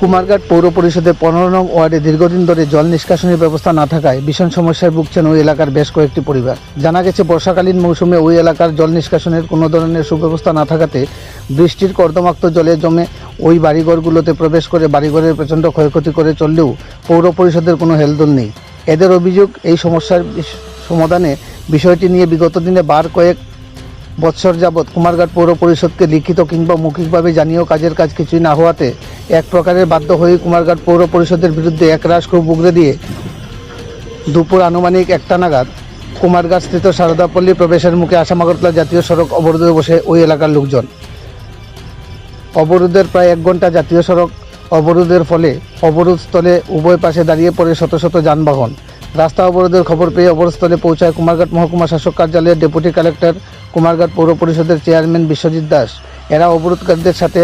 কুমারঘাট পৌর পরিষদের পনেরো নং ওয়ার্ডে দীর্ঘদিন ধরে জল নিষ্কাশনের ব্যবস্থা না থাকায় ভীষণ সমস্যায় ভুগছেন ওই এলাকার বেশ কয়েকটি পরিবার। জানা গেছে, বর্ষাকালীন মৌসুমে ওই এলাকার জল নিষ্কাশনের কোনো ধরনের সুব্যবস্থা না থাকাতে বৃষ্টির কর্দমাক্ত জলে জমে ওই বাড়িঘরগুলোতে প্রবেশ করে বাড়িঘরের প্রচণ্ড ক্ষয়ক্ষতি করে চললেও পৌর পরিষদের কোনো হেলদোল নেই। এদের অভিযোগ, এই সমস্যার সমাধানে বিষয়টি নিয়ে বিগত দিনে বার কয়েক বৎসর যাবৎ কুমারঘাট পৌর পরিষদকে লিখিত কিংবা মৌখিকভাবে জানিয়েও কাজের কাজ কিছুই না হওয়াতে এক প্রকারের বাধ্য হয়ে কুমারঘাট পৌর পরিষদের বিরুদ্ধে একরাশ ক্ষোভ উগরে দিয়ে দুপুর আনুমানিক একটা নাগাদ কুমারঘাট স্থিত সারদাপল্লী প্রবেশের মুখে আসামাগরতলা জাতীয় সড়ক অবরোধে বসে ওই এলাকার লোকজন। অবরোধের প্রায় এক ঘণ্টা জাতীয় সড়ক অবরোধের ফলে অবরোধস্থলে উভয় পাশে দাঁড়িয়ে পড়ে শত শত যানবাহন। রাস্তা অবরোধের খবর পেয়ে অবরোধস্থলে পৌঁছায় কুমারঘাট মহকুমা শাসক কার্যালয়ের ডেপুটি কালেক্টর কুমারঘাট পৌর পরিষদের চেয়ারম্যান বিশ্বজিৎ দাস। এরা অবরোধকারীদের সাথে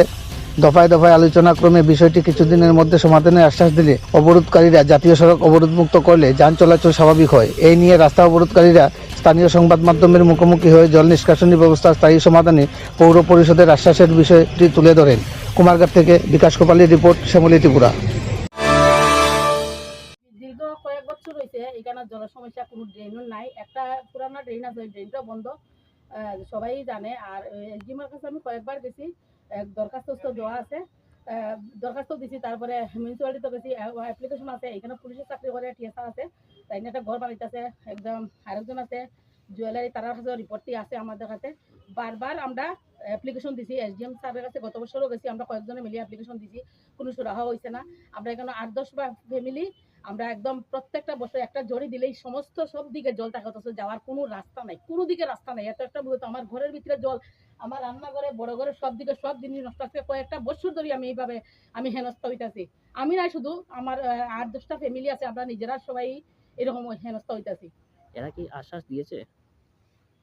দফায় দফায় আলোচনাক্রমে বিষয়টি কিছুদিনের মধ্যে সমাধানের আশ্বাস দিলে অবরোধকারীরা জাতীয় সড়ক অবরোধমুক্ত করলে যান চলাচল স্বাভাবিক হয়। এই নিয়ে রাস্তা অবরোধকারীরা স্থানীয় সংবাদ মাধ্যমের মুখোমুখি হয়ে জল নিষ্কাশনী ব্যবস্থার স্থায়ী সমাধানে পৌর পরিষদের আশ্বাসের বিষয়টি তুলে ধরেন। কুমারঘাট থেকে বিকাশ কোপালীর রিপোর্ট, শ্যামলী ত্রিপুরা। বছর হয়েছে এখানে জলের সমস্যা, কোনো ড্রেনও নাই। একটা পুরানো ড্রেন আছে ড্রেনটা বন্ধ। সবাই জানে। আর এসডিএমের কাছে আমি কয়েকবার গেছি। দরখাস্ত দেওয়া আছে। দরখাস্ত দিছি, তারপরে মিউনিসিপালিটিতে গেছি। অ্যাপ্লিকেশন আছে। এখানে পুলিশের চাকরি করে টিএসআর আছে। তাই একটা ঘর বানাইতেছে। একদম আরেকজন আছে। জুয়েলারি তার কাছে রিপোর্টটি আছে আমাদের কাছে বারবার আমরা অ্যাপ্লিকেশন দিছি। এসডিএম স্যারের কাছে গত বছরও গেছি। আমরা কয়েকজনে মিলিয়ে অ্যাপ্লিকেশন দিছি। কোনো সুরাহা হয়েছে না। আমরা এখানে আট, দশ ফ্যামিলি আমরা একদম প্রত্যেকটা বছর একটা জড়ি দিলেই সমস্ত সব দিকে জল অথচ যাওয়ার কোনো রাস্তা নাই কোনো দিকে রাস্তা নাই। এত একটা বলতো আমার ঘরের ভিতরে জল আমার রান্নাঘরে বড় ঘরে সব দিকে সব জিনিস নষ্ট আছে। কয়েকটা বছর ধরে আমি এইভাবে আমি হেনস্থ হইতাছি। আমি নাই শুধু আমার আট দশটা ফ্যামিলি আছে আমরা নিজেরা সবাই এরকম হেনস্থ হইতাছি। এরা কি আশ্বাস দিয়েছে?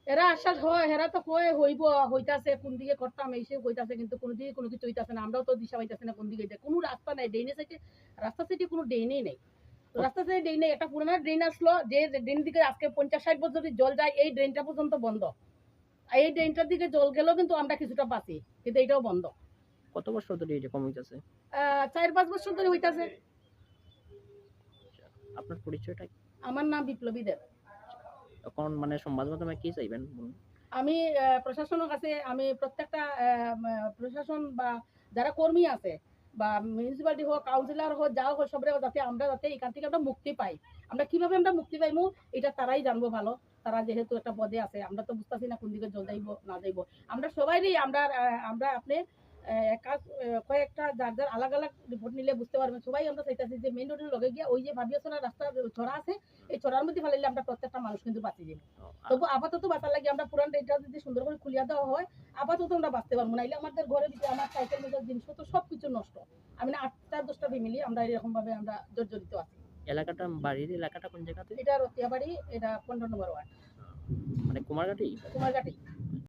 এরা আশ্বাস হয় হেরা তো কয় হইব হইতাছে কোন দিকে করতাম এইসব হইতাছে কিন্তু কোনো দিকে কোনো কিছু হইতাছে না। আমরাও তো দিশা হইতাছে না কোন দিকে। কোনো রাস্তা নাই ডেইনে সাইডে রাস্তা সাইডে কোনো ড্রেনেই নেই। রাস্তা সাইডে ড্রেন নেই একটা পুরোনো ড্রেন আসলো যে ড্রেন দিকে আজকে পঞ্চাশ ষাট বছর জল যায় এই ড্রেনটা পর্যন্ত বন্ধ। এই ড্রেনটার দিকে জল গেলেও কিন্তু আমরা কিছুটা বাঁচি কিন্তু এটাও বন্ধ। কত বছর ধরে এরকম হইতেছে? আহ, চার পাঁচ বছর ধরে হইতাছে। আপনার পরিচয়টা? আমার নাম বিপ্লবী দেব। এখন মানে সংবাদ মাধ্যমে কি চাইবেন আমি প্রশাসনের কাছে আমি প্রত্যেকটা প্রশাসন বা যারা কর্মী আছে বা মিউনিসিপালিটি হোক কাউন্সিলর হোক, যা হোক, সবরে যাতে আমরা যাতে এখান থেকে আমরা মুক্তি পাই। আমরা কীভাবে আমরা মুক্তি পাইমু? এটা তারাই জানব ভালো। তারা যেহেতু একটা পদে আছে, আমরা তো বুঝতেছি না কোন দিকে জল যাইব, না যাইব। আমরা সবাই আমরা আমরা আপনি কয়েকটা যার যার আলাগ আলাগ রিপোর্ট নিলে বুঝতে পারবেন। সবাই আমরা চাইতেছি যে মেইন রোডের লগে গিয়ে ওই যে ভাবিয়াছোনা রাস্তা ছড়া আছে এই ছড়ার মধ্যে ফেলাইলে আমরা প্রত্যেকটা মানুষ কিন্তু বাঁচি যাই তবু আপাতত বাঁচার লাগে আমরা পুরান এটা যদি সুন্দর করে খুলিয়া দেওয়া হয় আপাতত আমরা বাঁচতে পারব নাইলে আমাদের ঘরের ভিতরে আমার সাইকেল মোটর জিনিসপত্র সব কিছু নষ্ট। আমি না আটটা দশটা ফ্যামিলি আমরা এরকম ভাবে আমরা জর্জরিত আছি। এলাকাটা বাড়ির এলাকাটা কোন জায়গাতে? এটা রতিয়াবাড়ি এটা পনেরো নম্বর ওয়ার্ড। মানে কুমারঘাটি কুমারঘাটি